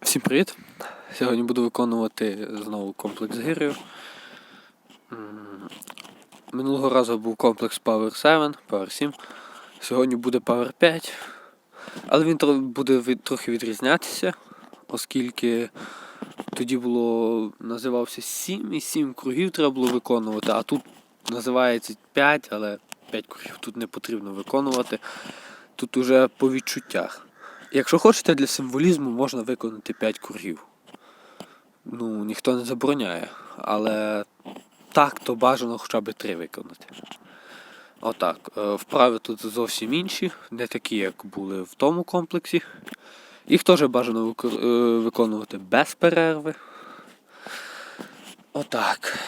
Всім привіт! Сьогодні буду виконувати знову комплекс гирів. Минулого разу був комплекс Power 7, Power 7. Сьогодні буде Power 5. Але він буде трохи відрізнятися, оскільки тоді було називався 7 і 7 кругів треба було виконувати, а тут називається 5, але 5 кругів тут не потрібно виконувати. Тут уже по відчуттях. Якщо хочете для символізму, можна виконати 5 кругів. Ну, ніхто не забороняє. Але так, то бажано хоча б 3 виконати. Отак. Е, Вправи тут зовсім інші, не такі, як були в тому комплексі. Їх теж бажано е, виконувати без перерви. Отак.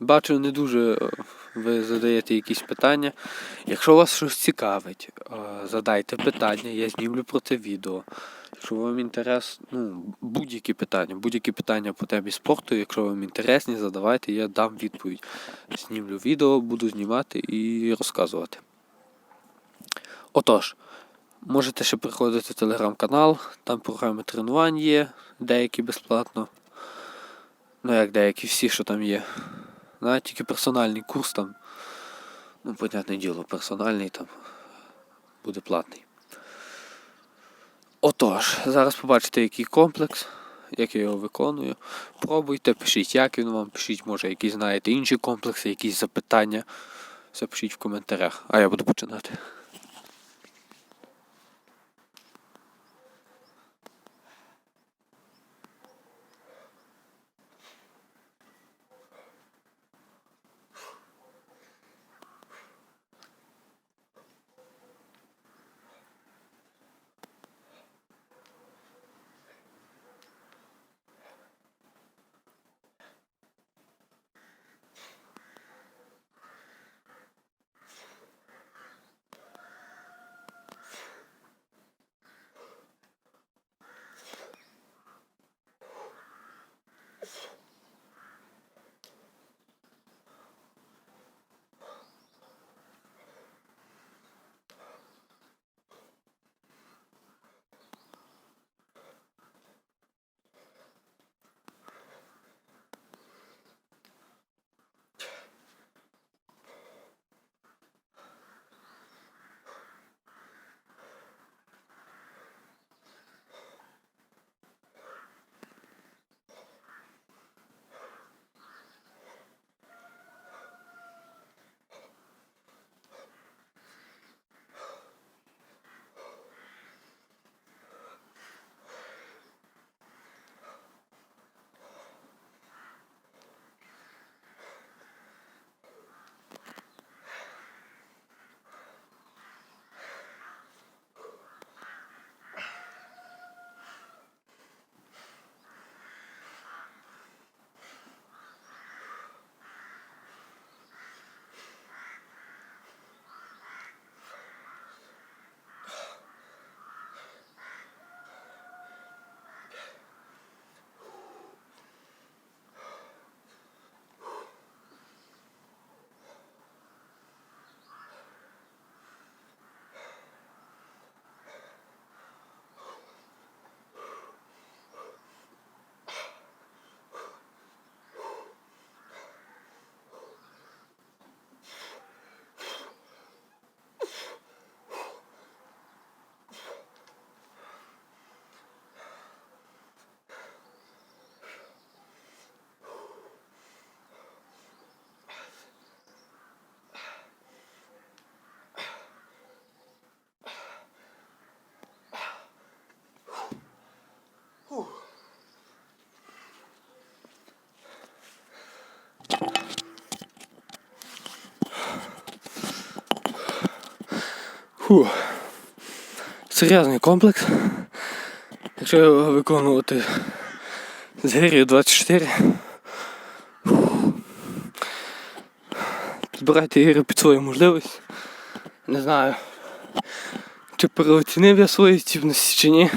Бачу, не дуже е, ви задаєте якісь питання. Якщо вас щось цікавить, е, задайте питання, я знімлю про це відео. Якщо вам інтерес, ну, будь-які питання, будь-які питання по темі спорту, якщо вам інтересні, задавайте, я дам відповідь. Знімлю відео, буду знімати і розказувати. Отож, можете ще приходити в телеграм-канал, там програми тренувань є, деякі безплатно. Ну, як деякі, всі, що там є. Навіть тільки персональний курс там. Ну, понятне діло, персональний там буде платний. Отож, зараз побачите, який комплекс, як я його виконую. Пробуйте, пишіть, як він вам, пишіть, може, які знаєте інші комплекси, якісь запитання. Все пишіть в коментарях, а я буду починати. Фу. Серйозний комплекс. Якщо його виконувати з гирію 24. фу. Підбирайте гирю під свою можливість. Не знаю, чи переоцінив я свої здібності чи ні.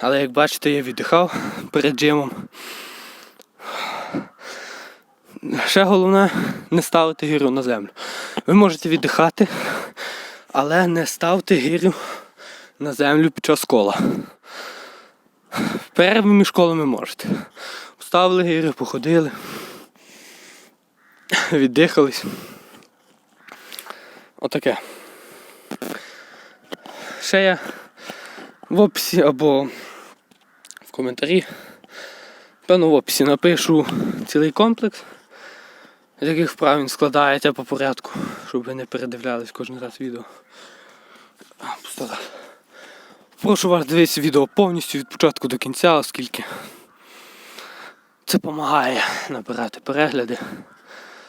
Але як бачите, я віддихав перед джимом. ще головне не ставити гірю на землю. Ви можете віддихати, але не ставте гірю на землю під час кола. Перерви між колами можете. Поставили гірю, походили, віддихались. Отаке. Ще я в описі або в коментарі. Певно, в описі напишу цілий комплекс, яких вправ він складається по порядку, щоб ви не передивлялись кожен раз відео. Прошу вас дивитися відео повністю від початку до кінця, оскільки це допомагає набирати перегляди.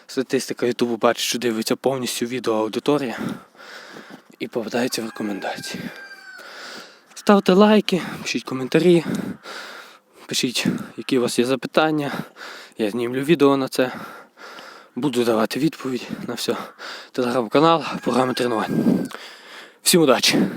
Статистика Ютубу бачить, що дивиться повністю відео аудиторія і попадається в рекомендації. Ставте лайки, пишіть коментарі, пишіть, які у вас є запитання. Я знімлю відео на це. Буду давати відповідь на все. Телеграм-канал, програми тренувань. Всім удачі!